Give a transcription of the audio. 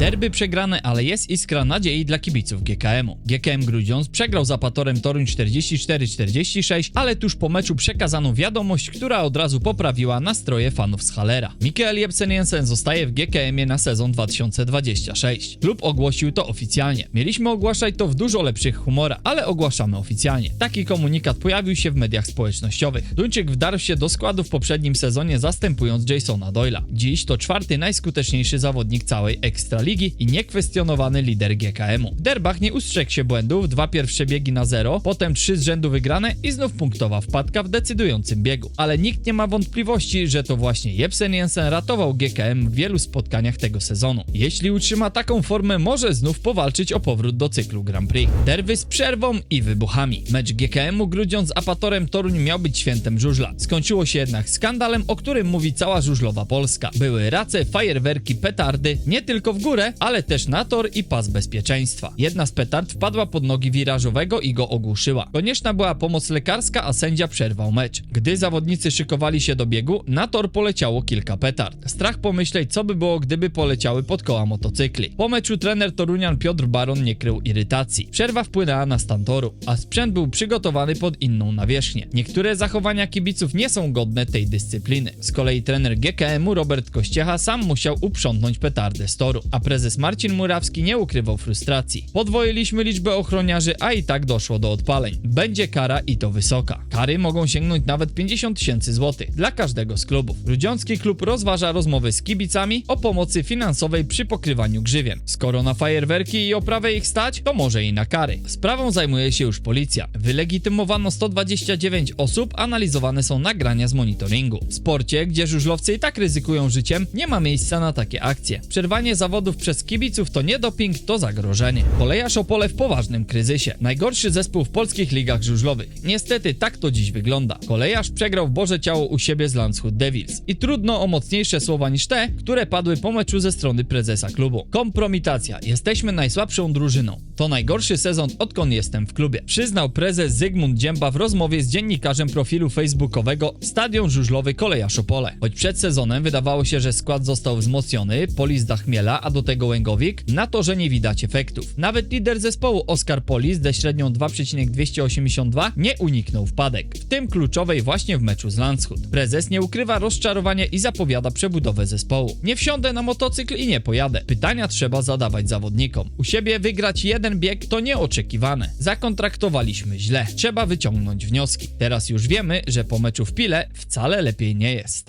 Derby przegrane, ale jest iskra nadziei dla kibiców GKM-u. GKM Grudziądz przegrał z Apatorem Toruń 44-46, ale tuż po meczu przekazano wiadomość, która od razu poprawiła nastroje fanów z Halera. Mikael Jebsen Jensen zostaje w GKM-ie na sezon 2026. Klub ogłosił to oficjalnie. Mieliśmy ogłaszać to w dużo lepszych humorach, ale ogłaszamy oficjalnie. Taki komunikat pojawił się w mediach społecznościowych. Duńczyk wdarł się do składu w poprzednim sezonie zastępując Jasona Doyla. Dziś to czwarty najskuteczniejszy zawodnik całej Ekstraligi i niekwestionowany lider GKM-u. Derbach nie ustrzegł się błędów, dwa pierwsze biegi na zero, potem trzy z rzędu wygrane i znów punktowa wpadka w decydującym biegu. Ale nikt nie ma wątpliwości, że to właśnie Jebsen Jensen ratował GKM w wielu spotkaniach tego sezonu. Jeśli utrzyma taką formę, może znów powalczyć o powrót do cyklu Grand Prix. Derby z przerwą i wybuchami. Mecz GKM-u z Apatorem Toruń miał być świętem żużla. Skończyło się jednak skandalem, o którym mówi cała żużlowa Polska. Były race, fajerwerki, petardy, nie tylko w górę, ale też na tor i pas bezpieczeństwa. Jedna z petard wpadła pod nogi wirażowego i go ogłuszyła. Konieczna była pomoc lekarska, a sędzia przerwał mecz. Gdy zawodnicy szykowali się do biegu, na tor poleciało kilka petard. Strach pomyśleć, co by było, gdyby poleciały pod koła motocykli. Po meczu trener Torunian Piotr Baron nie krył irytacji. Przerwa wpłynęła na stan toru, a sprzęt był przygotowany pod inną nawierzchnię. Niektóre zachowania kibiców nie są godne tej dyscypliny. Z kolei trener GKM-u Robert Kościecha sam musiał uprzątnąć petardę z toru, a prezes Marcin Murawski nie ukrywał frustracji. Podwoiliśmy liczbę ochroniarzy, a i tak doszło do odpaleń. Będzie kara i to wysoka. Kary mogą sięgnąć nawet 50 tysięcy złotych dla każdego z klubów. Grudziącki klub rozważa rozmowy z kibicami o pomocy finansowej przy pokrywaniu grzywien. Skoro na fajerwerki i oprawę ich stać, to może i na kary. Sprawą zajmuje się już policja. Wylegitymowano 129 osób, analizowane są nagrania z monitoringu. W sporcie, gdzie żużlowcy i tak ryzykują życiem, nie ma miejsca na takie akcje. Przerwanie przez kibiców to nie doping, to zagrożenie. Kolejarz Opole w poważnym kryzysie. Najgorszy zespół w polskich ligach żużlowych. Niestety tak to dziś wygląda. Kolejarz przegrał Boże Ciało u siebie z Landshut Devils. I trudno o mocniejsze słowa niż te, które padły po meczu ze strony prezesa klubu. Kompromitacja. Jesteśmy najsłabszą drużyną. To najgorszy sezon, odkąd jestem w klubie. Przyznał prezes Zygmunt Dzięba w rozmowie z dziennikarzem profilu facebookowego Stadion Żużlowy Kolejarz Opole. Choć przed sezonem wydawało się, że skład został wzmocniony, Polis Dachmiela, a do tego Łęgowik, na to, że nie widać efektów. Nawet lider zespołu Oskar Polis ze średnią 2,282 nie uniknął wpadek. W tym kluczowej właśnie w meczu z Landshut. Prezes nie ukrywa rozczarowania i zapowiada przebudowę zespołu. Nie wsiądę na motocykl i nie pojadę. Pytania trzeba zadawać zawodnikom. U siebie wygrać jeden bieg to nieoczekiwane. Zakontraktowaliśmy źle. Trzeba wyciągnąć wnioski. Teraz już wiemy, że po meczu w Pile wcale lepiej nie jest.